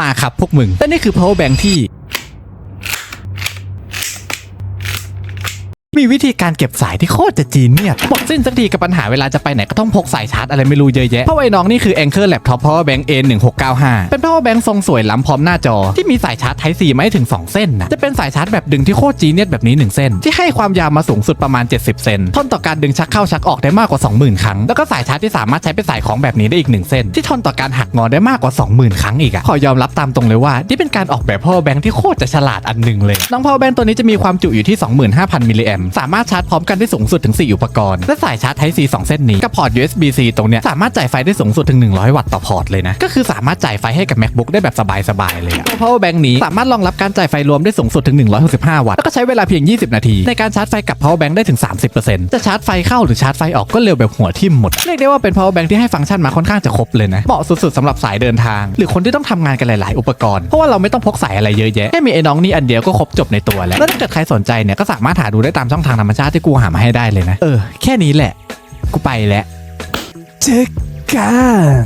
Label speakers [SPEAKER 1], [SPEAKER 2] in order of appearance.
[SPEAKER 1] มาครับพวกมึงและนี่คือ power bank ที่ มีวิธีการเก็บสายที่โคตรจะจีนเนี่ยหมดสิ้นสักทีกับปัญหาเวลาจะไปไหนก็ต้องพกสายชาร์จอะไรไม่รู้เยอะแยะเพราะไอ้น้องนี่คือ Anchor Laptop Power Bank A1695 เป็น Power Bank ทรงสวยล้ำพร้อมหน้าจอ ที่มีสายชาร์จ Type C ไม่ถึง 2 เส้นนะจะเป็นสายชาร์จแบบดึงที่โคตรจีเนียสแบบนี้ 1 เส้น ที่ให้ความยาวมาสูงสุดประมาณ 70 เซนทนต่อการดึงชักเข้าชักออกได้มากกว่า 20,000 ครั้ง แล้วก็สายชาร์จที่สามารถใช้เป็นสายของแบบนี้ได้อีก 1 เส้น ที่ทนต่อการหักงอได้มากกว่า 20,000 ครั้งอีกอะขอยอมรับตามตรงเลยว่านี่เป็นการออกแบบ power bank ที่โคตรจะฉลาดอันหนึ่งเลยน้อง power bank ตัวนี้จะมีความจุอยู่ที่ 25,000มิลลิแอมสามารถชาร์จพร้อมกันได้สูงสุดถึง 4 อุปกรณ์ และสายชาร์จ Type C 2 เส้นนี้กับพอร์ต USB-C ตรงเนี้ยสามารถจ่ายไฟได้สูงสุดถึง 100 วัตต์ต่อพอร์ตเลยนะ ก็คือสามารถจ่ายไฟให้กับ macbook ได้แบบสบายๆเลยอะตัว power bank นี้สามารถรองรับการจ่ายไฟรวมได้สูงสุดถึง 165 วัตต์แล้วก็ใช้เวลาเพียง 20 นาที ในการชาร์จไฟกับ power bank ได้ถึง 30%จะชาร์จไฟเข้าหรือชาร์จไฟออกก็เร็วแบบหัวทิ่มหมดเรียกได้ว่าเป็น power bank ที่ให้ฟังก์ชันมาค่อนข้างจะครบเลยนะเหมาะสุดๆสำหรับสายเดินทาง หรือคนที่ต้องทำงานกันหลาย ๆ อุปกรณ์เพราะว่าเราไม่ต้องพกสายอะไรเยอะแยะแค่มีไอ้น้องนี่อันเดียวก็ครบจบในตัวแล้วแล้วถ้าเกิดใครสนใจเนี่ยก็สามารถหาดูได้ตามช่องทางธรรมชาติที่กูหามาให้ได้เลยนะ เออ แค่นี้แหละ กูไปแล้ว
[SPEAKER 2] เจอกัน